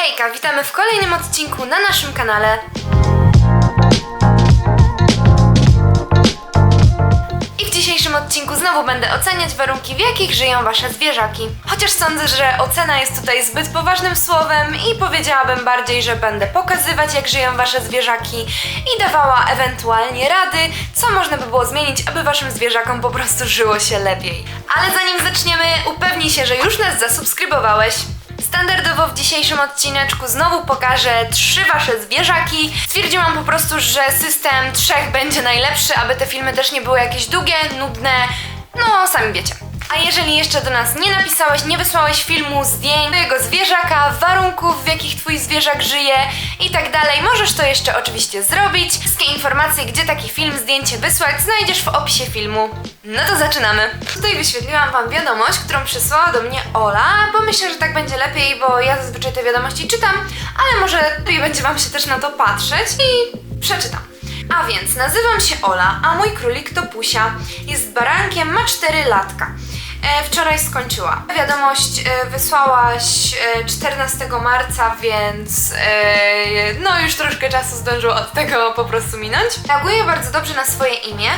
Hejka, witamy w kolejnym odcinku na naszym kanale. I w dzisiejszym odcinku znowu będę oceniać warunki, w jakich żyją wasze zwierzaki. Chociaż sądzę, że ocena jest tutaj zbyt poważnym słowem i powiedziałabym bardziej, że będę pokazywać, jak żyją wasze zwierzaki i dawała ewentualnie rady, co można by było zmienić, aby waszym zwierzakom po prostu żyło się lepiej. Ale zanim zaczniemy, upewnij się, że już nas zasubskrybowałeś. Standardowo w dzisiejszym odcineczku znowu pokażę trzy wasze zwierzaki. Stwierdziłam po prostu, że system trzech będzie najlepszy, aby te filmy też nie były jakieś długie, nudne. No, sami wiecie. A jeżeli jeszcze do nas nie napisałeś, nie wysłałeś filmu, zdjęć twojego zwierzaka, warunków, w jakich twój zwierzak żyje i tak dalej, możesz to jeszcze oczywiście zrobić. Wszystkie informacje, gdzie taki film, zdjęcie wysłać, znajdziesz w opisie filmu. No to zaczynamy. Tutaj wyświetliłam wam wiadomość, którą przysłała do mnie Ola, bo myślę, że tak będzie lepiej, bo ja zazwyczaj te wiadomości czytam, ale może lepiej będzie wam się też na to patrzeć i przeczytam. A więc nazywam się Ola, a mój królik to Pusia. Jest barankiem, ma 4 latka. E, wczoraj skończyła. Wiadomość e, wysłałaś e, 14 marca, więc e, no już troszkę czasu zdążyło od tego po prostu minąć. Reaguje bardzo dobrze na swoje imię.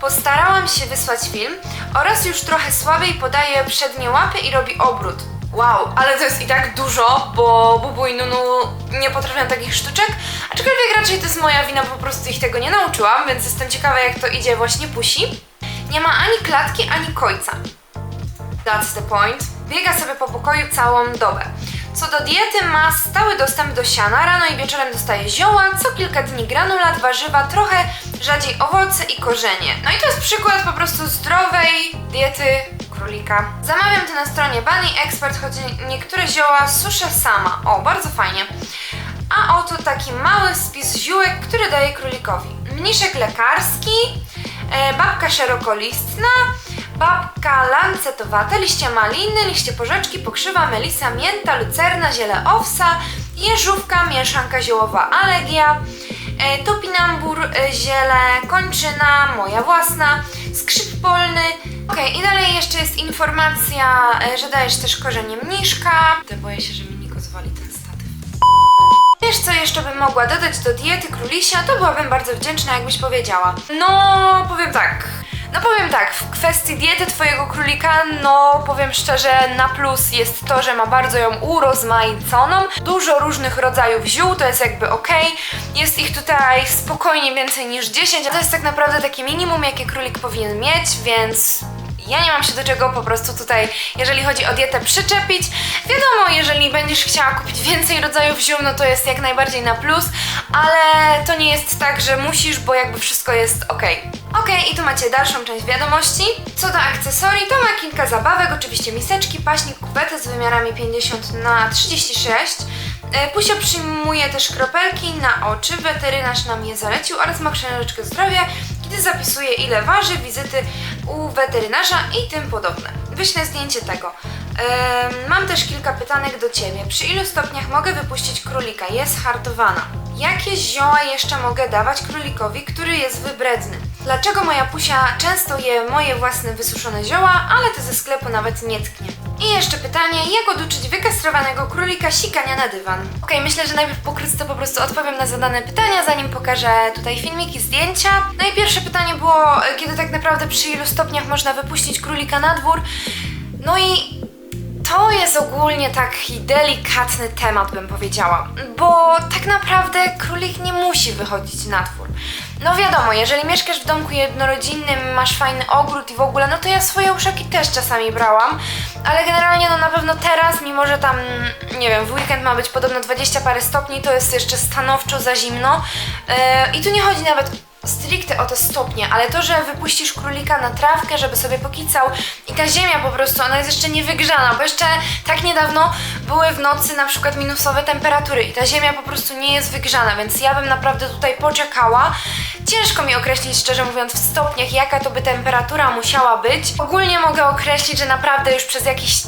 Postarałam się wysłać film oraz już trochę słabiej podaje przednie łapy i robi obrót. Wow, ale to jest i tak dużo, bo Bubu i Nunu nie potrafią takich sztuczek, aczkolwiek raczej to jest moja wina, po prostu ich tego nie nauczyłam, więc jestem ciekawa jak to idzie właśnie Pusi. Nie ma ani klatki, ani kojca. That's the point. Biega sobie po pokoju całą dobę. Co do diety, ma stały dostęp do siana, rano i wieczorem dostaje zioła, co kilka dni granulat, warzywa, trochę rzadziej owoce i korzenie. No i to jest przykład po prostu zdrowej diety królika. Zamawiam to na stronie Bunny Expert, choć niektóre zioła suszę sama. O, bardzo fajnie. A oto taki mały spis ziółek, który daje królikowi. Mniszek lekarski, e, babka szerokolistna, babka lancetowata, liście maliny, liście porzeczki, pokrzywa, melisa, mięta, lucerna, ziele owsa, jeżówka, mieszanka ziołowa, alegia, e, topinambur, e, ziele, kończyna, moja własna, skrzyp polny. Okej, i dalej jeszcze jest informacja, e, że dajesz też korzenie mniszka. Boję się, że mi Niko zwali ten statyw. Wiesz, co jeszcze bym mogła dodać do diety królisia? To byłabym bardzo wdzięczna, jakbyś powiedziała. No, powiem tak. No powiem tak, w kwestii diety twojego królika, no powiem szczerze, na plus jest to, że ma bardzo ją urozmaiconą. Dużo różnych rodzajów ziół, to jest jakby ok. Jest ich tutaj spokojnie więcej niż 10, a to jest tak naprawdę takie minimum, jakie królik powinien mieć, więc ja nie mam się do czego po prostu tutaj, jeżeli chodzi o dietę, przyczepić. Wiadomo, jeżeli będziesz chciała kupić więcej rodzajów ziół, no to jest jak najbardziej na plus, ale to nie jest tak, że musisz, bo jakby wszystko jest ok. Ok, i tu macie dalszą część wiadomości. Co do akcesorii, to ma kilka zabawek, oczywiście miseczki, paśnik, kuwetę z wymiarami 50 na 36 E, Pusia przyjmuje też kropelki na oczy, weterynarz nam je zalecił oraz ma książeczkę zdrowia, kiedy zapisuje ile waży, wizyty u weterynarza i tym podobne. Wyślę zdjęcie tego. Mam też kilka pytanek do Ciebie. Przy ilu stopniach mogę wypuścić królika? Jest hartowana. Jakie zioła jeszcze mogę dawać królikowi, który jest wybredny? Dlaczego moja pusia często je moje własne wysuszone zioła, ale te ze sklepu nawet nie tknie? I jeszcze pytanie, jak oduczyć wykastrowanego królika sikania na dywan? Okej, myślę, że najpierw pokrótce po prostu odpowiem na zadane pytania, zanim pokażę tutaj filmiki, zdjęcia. No i pierwsze pytanie było, e, kiedy tak naprawdę przy ilu stopniach można wypuścić królika na dwór? No i to jest ogólnie taki delikatny temat, bym powiedziała, bo tak naprawdę królik nie musi wychodzić na dwór. No wiadomo, jeżeli mieszkasz w domku jednorodzinnym, masz fajny ogród i w ogóle, no to ja swoje uszaki też czasami brałam, ale generalnie no na pewno teraz, mimo że tam, nie wiem, w weekend ma być podobno 20 parę stopni, to jest jeszcze stanowczo za zimno yy, i tu nie chodzi nawet stricte o te stopnie, ale to, że wypuścisz królika na trawkę, żeby sobie pokicał i ta ziemia po prostu, ona jest jeszcze niewygrzana, bo jeszcze tak niedawno były w nocy na przykład minusowe temperatury i ta ziemia po prostu nie jest wygrzana, więc ja bym naprawdę tutaj poczekała. Ciężko mi określić, szczerze mówiąc, w stopniach, jaka to by temperatura musiała być. Ogólnie mogę określić, że naprawdę już przez jakiś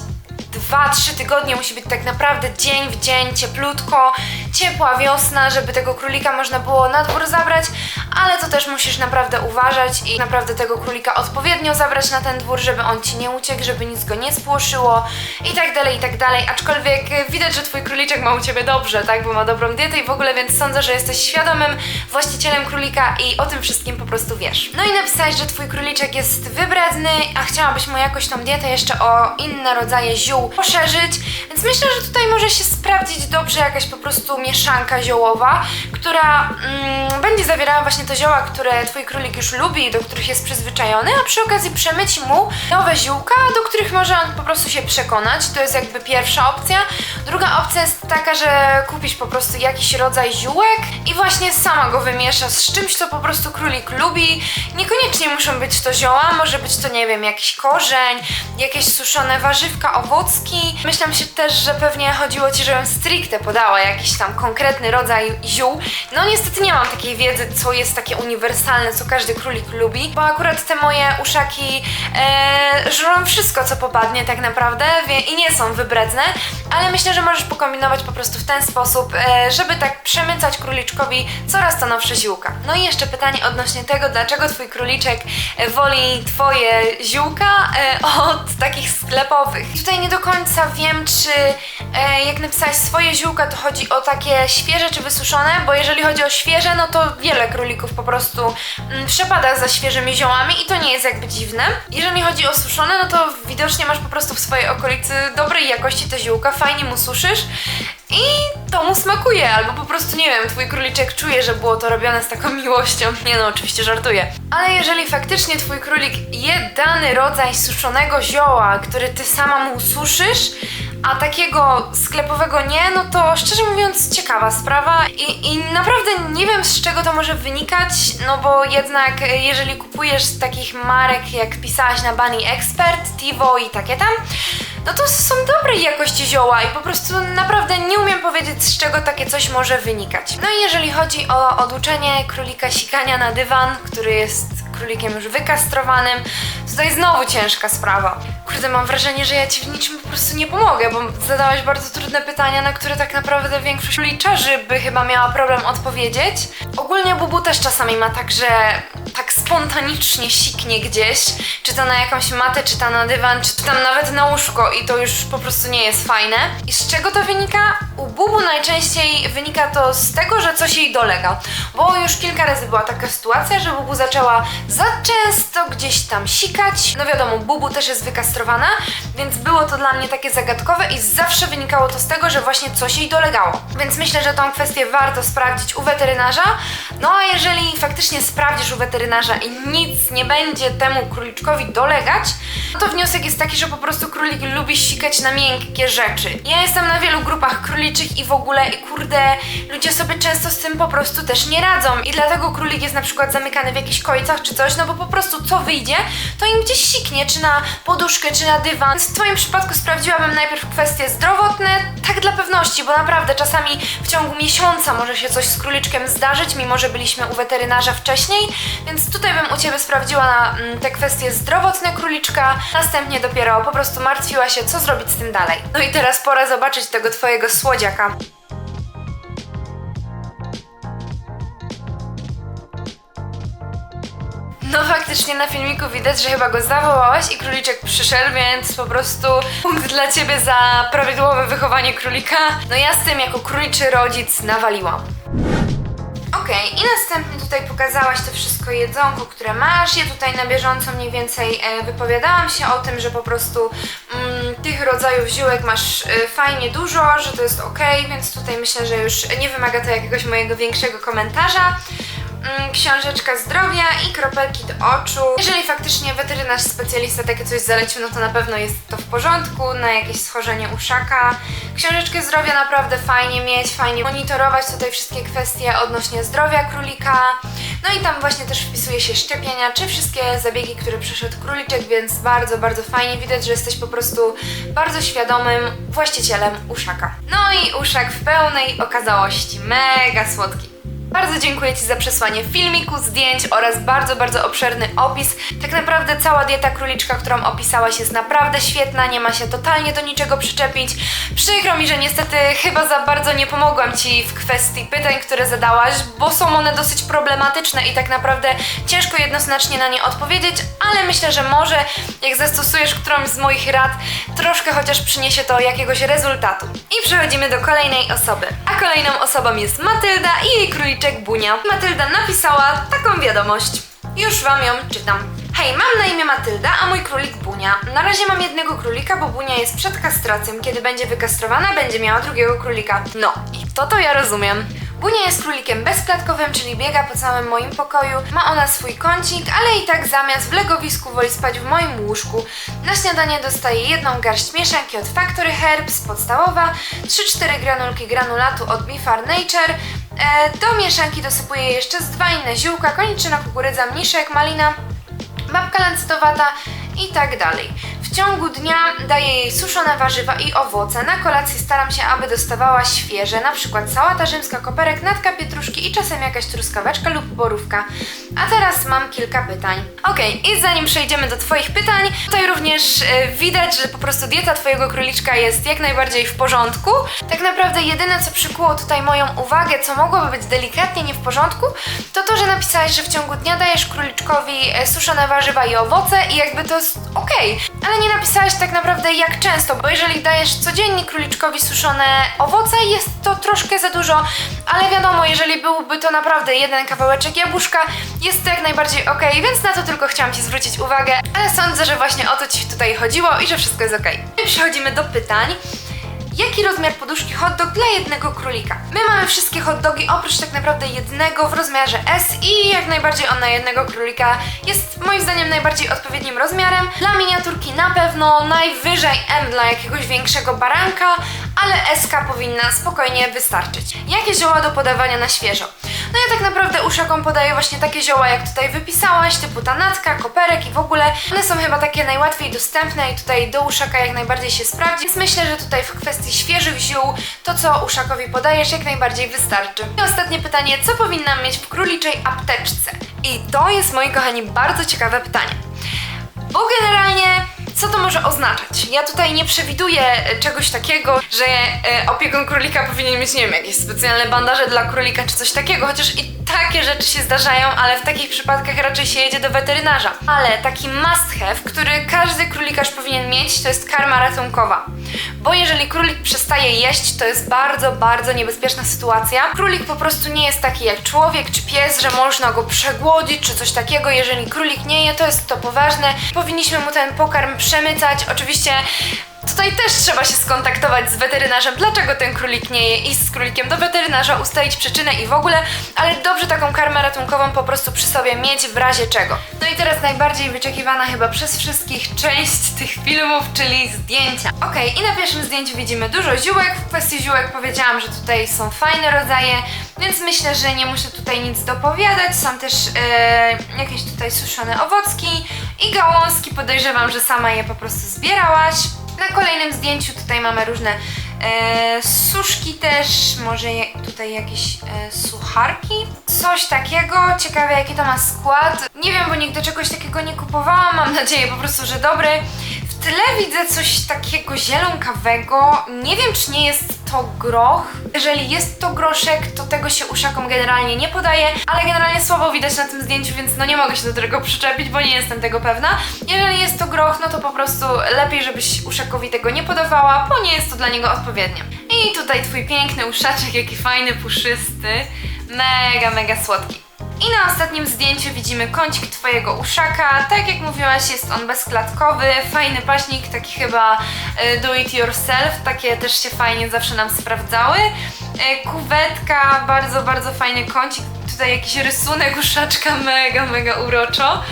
2-3 tygodnie musi być tak naprawdę dzień w dzień cieplutko, ciepła wiosna, żeby tego królika można było na dwór zabrać, ale to też musisz naprawdę uważać i naprawdę tego królika odpowiednio zabrać na ten dwór, żeby on ci nie uciekł, żeby nic go nie spłoszyło i tak dalej, i tak dalej. Aczkolwiek widać, że twój króliczek ma u ciebie dobrze, tak? Bo ma dobrą dietę i w ogóle, więc sądzę, że jesteś świadomym właścicielem królika i o tym wszystkim po prostu wiesz. No i napisałeś, że twój króliczek jest wybredny, a chciałabyś mu jakoś tą dietę jeszcze o inne rodzaje ziół poszerzyć, więc myślę, że tutaj może się sprawdzić dobrze jakaś po prostu mieszanka ziołowa, która mm, będzie zawierała właśnie te zioła, które twój królik już lubi i do których jest przyzwyczajony, a przy okazji przemyci mu nowe ziółka, do których może on po prostu się przekonać. To jest jakby pierwsza opcja. Druga opcja jest taka, że kupisz po prostu jakiś rodzaj ziółek i właśnie sama go wymieszasz z czymś, co po prostu królik lubi. Niekoniecznie muszą być to zioła, może być to, nie wiem, jakiś korzeń, jakieś suszone warzywka, owocki. Myślę się też, że pewnie chodziło Ci, żebym stricte podała jakiś tam konkretny rodzaj ziół. No niestety nie mam takiej wiedzy, co jest takie uniwersalne, co każdy królik lubi, bo akurat te moje uszaki e, żrą wszystko, co popadnie tak naprawdę i nie są wybredne, ale myślę, że możesz pokombinować po prostu w ten sposób, e, żeby tak przemycać króliczkowi coraz to nowsze ziółka. No i jeszcze pytanie odnośnie tego, dlaczego Twój króliczek e, woli Twoje ziółka e, od takich sklepowych. Tutaj nie do końca wiem, czy jak napisałeś swoje ziółka, to chodzi o takie świeże czy wysuszone, bo jeżeli chodzi o świeże, no to wiele królików po prostu mm, przepada za świeżymi ziołami i to nie jest jakby dziwne. Jeżeli chodzi o suszone, no to widocznie masz po prostu w swojej okolicy dobrej jakości te ziółka, fajnie mu suszysz i to mu smakuje, albo po prostu nie wiem, twój króliczek czuje, że było to robione z taką miłością. Nie no, oczywiście żartuję. Ale jeżeli faktycznie twój królik je dany rodzaj suszonego zioła, który ty sama mu suszysz, a takiego sklepowego nie, no to szczerze mówiąc ciekawa sprawa i, i naprawdę nie wiem z czego to może wynikać, no bo jednak e, jeżeli kupujesz z takich marek jak pisałaś na Bunny Expert, Tivo i takie tam, no to są dobrej jakości zioła i po prostu naprawdę nie umiem powiedzieć z czego takie coś może wynikać. No i jeżeli chodzi o oduczenie królika sikania na dywan, który jest królikiem już wykastrowanym, tutaj znowu ciężka sprawa. Kurde, mam wrażenie, że ja ci w niczym po prostu nie pomogę, bo zadałaś bardzo trudne pytania, na które tak naprawdę większość króliczarzy by chyba miała problem odpowiedzieć. Ogólnie Bubu też czasami ma tak, że tak spontanicznie siknie gdzieś, czy to na jakąś matę, czy to na dywan, czy tam nawet na łóżko i to już po prostu nie jest fajne. I z czego to wynika? U Bubu najczęściej wynika to z tego, że coś jej dolega, bo już kilka razy była taka sytuacja, że Bubu zaczęła za często gdzieś tam sikać. No wiadomo, Bubu też jest wykastrowana, więc było to dla mnie takie zagadkowe i zawsze wynikało to z tego, że właśnie coś jej dolegało. Więc myślę, że tą kwestię warto sprawdzić u weterynarza. No a jeżeli faktycznie sprawdzisz u weterynarza i nic nie będzie temu króliczkowi dolegać, no to wniosek jest taki, że po prostu królik lubi sikać na miękkie rzeczy. Ja jestem na wielu grupach króliczych i w ogóle, i kurde, ludzie sobie często z tym po prostu też nie radzą i dlatego królik jest na przykład zamykany w jakichś kojcach czy coś, no bo po prostu co wyjdzie, to im gdzieś siknie, czy na poduszkę, czy na dywan. Więc w Twoim przypadku sprawdziłabym najpierw kwestie zdrowotne, tak dla pewności, bo naprawdę czasami w ciągu miesiąca może się coś z króliczkiem zdarzyć, mimo że byliśmy u weterynarza wcześniej, więc tutaj bym u Ciebie sprawdziła na mm, te kwestie zdrowotne króliczka, następnie dopiero po prostu martwiła się, co zrobić z tym dalej. No i teraz pora zobaczyć tego Twojego No faktycznie na filmiku widać, że chyba go zawołałaś i króliczek przyszedł, więc po prostu punkt dla ciebie za prawidłowe wychowanie królika. No ja z tym jako króliczy rodzic nawaliłam. Okej, i następnie tutaj pokazałaś to wszystko jedzonko, które masz. Ja tutaj na bieżąco mniej więcej e, wypowiadałam się o tym, że po prostu mm, tych rodzajów ziółek masz e, fajnie dużo, że to jest ok, więc tutaj myślę, że już nie wymaga to jakiegoś mojego większego komentarza. Mm, książeczka zdrowia i kropelki do oczu. Jeżeli faktycznie weterynarz specjalista takie coś zalecił, no to na pewno jest to w porządku, na jakieś schorzenie uszaka. Książeczkę zdrowia naprawdę fajnie mieć, fajnie monitorować tutaj wszystkie kwestie odnośnie zdrowia królika. No i tam właśnie też wpisuje się szczepienia, czy wszystkie zabiegi, które przeszedł króliczek, więc bardzo, bardzo fajnie widać, że jesteś po prostu bardzo świadomym właścicielem uszaka. No i uszak w pełnej okazałości, mega słodki. Bardzo dziękuję Ci za przesłanie filmiku, zdjęć oraz bardzo, bardzo obszerny opis. Tak naprawdę cała dieta króliczka, którą opisałaś jest naprawdę świetna, nie ma się totalnie do niczego przyczepić. Przykro mi, że niestety chyba za bardzo nie pomogłam Ci w kwestii pytań, które zadałaś, bo są one dosyć problematyczne i tak naprawdę ciężko jednoznacznie na nie odpowiedzieć, ale myślę, że może jak zastosujesz którąś z moich rad, troszkę chociaż przyniesie to jakiegoś rezultatu. I przechodzimy do kolejnej osoby. A kolejną osobą jest Matylda i jej króliczek Bunia. Matylda napisała taką wiadomość. Już wam ją czytam. Hej, mam na imię Matylda, a mój królik Bunia. Na razie mam jednego królika, bo Bunia jest przed kastracją. Kiedy będzie wykastrowana, będzie miała drugiego królika. No, i to to ja rozumiem. Bunia jest królikiem bezklatkowym, czyli biega po całym moim pokoju. Ma ona swój kącik, ale i tak zamiast w legowisku woli spać w moim łóżku. Na śniadanie dostaje jedną garść mieszanki od Factory Herbs, podstawowa, 3-4 granulki granulatu od Bifar Nature. E, do mieszanki dosypuję jeszcze z dwa inne ziółka, koniczyna kukurydza, mniszek, malina, babka lancetowata i tak dalej. W ciągu dnia daję jej suszone warzywa i owoce. Na kolację staram się, aby dostawała świeże, na przykład sałata rzymska, koperek, natka pietruszki i czasem jakaś truskaweczka lub borówka. A teraz mam kilka pytań. Okej, i zanim przejdziemy do Twoich pytań, tutaj również e, widać, że po prostu dieta Twojego króliczka jest jak najbardziej w porządku. Tak naprawdę jedyne, co przykuło tutaj moją uwagę, co mogłoby być delikatnie nie w porządku, to to, że napisałeś, że w ciągu dnia dajesz króliczkowi e, suszone warzywa i owoce i jakby to jest okej. Ale nie napisałeś tak naprawdę jak często, bo jeżeli dajesz codziennie króliczkowi suszone owoce, jest to troszkę za dużo, ale wiadomo, jeżeli byłby to naprawdę jeden kawałeczek jabłuszka, jest to jak najbardziej okej, więc na to tylko chciałam Ci zwrócić uwagę, ale sądzę, że właśnie o to Ci tutaj chodziło i że wszystko jest okej. I przechodzimy do pytań. Jaki rozmiar poduszki hot dog dla jednego królika? My mamy wszystkie hot dogi oprócz tak naprawdę jednego w rozmiarze S i jak najbardziej on na jednego królika jest moim zdaniem najbardziej odpowiednim rozmiarem. Dla miniaturki na pewno najwyżej M dla jakiegoś większego baranka, ale SK powinna spokojnie wystarczyć. Jakie zioła do podawania na świeżo? No ja tak naprawdę uszakom podaję właśnie takie zioła, jak tutaj wypisałaś, typu tanatka, koperek i w ogóle. One są chyba takie najłatwiej dostępne i tutaj do uszaka jak najbardziej się sprawdzi, więc myślę, że tutaj w kwestii świeżych ziół, to co uszakowi podajesz jak najbardziej wystarczy. I ostatnie pytanie, co powinnam mieć w króliczej apteczce? I to jest, moi kochani, bardzo ciekawe pytanie. Bo generalnie co to może oznaczać? Ja tutaj nie przewiduję e, czegoś takiego, że e, opiekun królika powinien mieć, nie wiem, jakieś specjalne bandaże dla królika czy coś takiego, chociaż i takie rzeczy się zdarzają, ale w takich przypadkach raczej się jedzie do weterynarza. Ale taki must have, który każdy królikarz powinien mieć, to jest karma ratunkowa. Bo jeżeli królik przestaje jeść, to jest bardzo, bardzo niebezpieczna sytuacja. Królik po prostu nie jest taki jak człowiek czy pies, że można go przegłodzić czy coś takiego. Jeżeli królik nie je, to jest to poważne. Powinniśmy mu ten pokarm przemycać. Oczywiście Tutaj też trzeba się skontaktować z weterynarzem, dlaczego ten królik nie je, iść z królikiem do weterynarza, ustalić przyczynę i w ogóle, ale dobrze taką karmę ratunkową po prostu przy sobie mieć w razie czego. No i teraz najbardziej wyczekiwana chyba przez wszystkich część tych filmów, czyli zdjęcia. Okej, i na pierwszym zdjęciu widzimy dużo ziółek. W kwestii ziółek powiedziałam, że tutaj są fajne rodzaje, więc myślę, że nie muszę tutaj nic dopowiadać. Są też e, jakieś tutaj suszone owocki i gałązki. Podejrzewam, że sama je po prostu zbierałaś. Na kolejnym zdjęciu tutaj mamy różne e, suszki też, może je, tutaj jakieś e, sucharki, coś takiego. Ciekawe jaki to ma skład. Nie wiem, bo nigdy czegoś takiego nie kupowałam. Mam nadzieję po prostu, że dobry. W tyle widzę coś takiego zielonkawego. Nie wiem, czy nie jest to groch. Jeżeli jest to groszek, to tego się uszakom generalnie nie podaje, ale generalnie słabo widać na tym zdjęciu, więc no nie mogę się do tego przyczepić, bo nie jestem tego pewna. Jeżeli jest to groch, no to po prostu lepiej, żebyś uszakowi tego nie podawała, bo nie jest to dla niego odpowiednie. I tutaj twój piękny uszaczek, jaki fajny, puszysty. Mega, mega słodki. I na ostatnim zdjęciu widzimy kącik Twojego uszaka. Tak jak mówiłaś, jest on bezklatkowy, fajny paśnik, taki chyba e, do it yourself. Takie też się fajnie zawsze nam sprawdzały. E, Kuwetka, bardzo, bardzo fajny kącik. Tutaj jakiś rysunek uszaczka, mega, mega uroczo.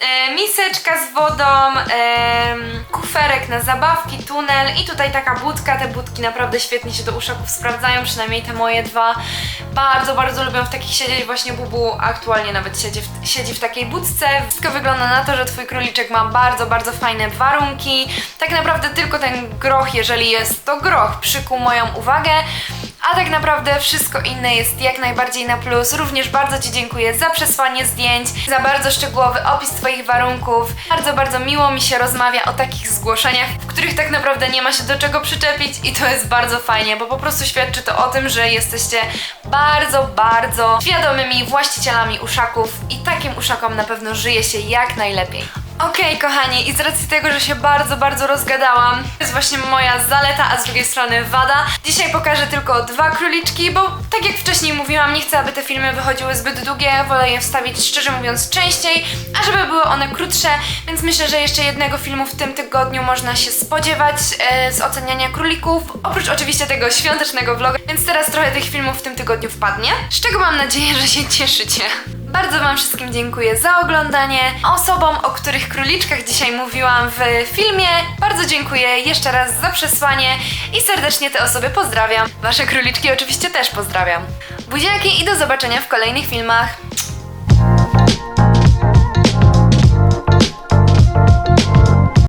E, miseczka z wodą, e, kuferek na zabawki, tunel i tutaj taka budka. Te budki naprawdę świetnie się do uszaków sprawdzają, przynajmniej te moje dwa. Bardzo, bardzo lubię w takich siedzieć. Właśnie Bubu aktualnie nawet siedzi w, siedzi w takiej budce. Wszystko wygląda na to, że Twój króliczek ma bardzo, bardzo fajne warunki. Tak naprawdę tylko ten groch, jeżeli jest to groch, przykuł moją uwagę. A tak naprawdę wszystko inne jest jak najbardziej na plus. Również bardzo Ci dziękuję za przesłanie zdjęć, za bardzo szczegółowy opis Twoich warunków. Bardzo, bardzo miło mi się rozmawia o takich zgłoszeniach, w których tak naprawdę nie ma się do czego przyczepić i to jest bardzo fajnie, bo po prostu świadczy to o tym, że jesteście bardzo, bardzo świadomymi właścicielami uszaków i takim uszakom na pewno żyje się jak najlepiej. Okej, kochani, i z racji tego, że się bardzo, bardzo rozgadałam, to jest właśnie moja zaleta, a z drugiej strony wada. Dzisiaj pokażę tylko dwa króliczki, bo tak jak wcześniej mówiłam, nie chcę, aby te filmy wychodziły zbyt długie, wolę je wstawić szczerze mówiąc częściej, a żeby były one krótsze, więc myślę, że jeszcze jednego filmu w tym tygodniu można się spodziewać e, z oceniania królików, oprócz oczywiście tego świątecznego vloga, więc teraz trochę tych filmów w tym tygodniu wpadnie, z czego mam nadzieję, że się cieszycie. Bardzo Wam wszystkim dziękuję za oglądanie. Osobom, o których króliczkach dzisiaj mówiłam w filmie, bardzo dziękuję jeszcze raz za przesłanie i serdecznie te osoby pozdrawiam. Wasze króliczki oczywiście też pozdrawiam. Buziaki i do zobaczenia w kolejnych filmach.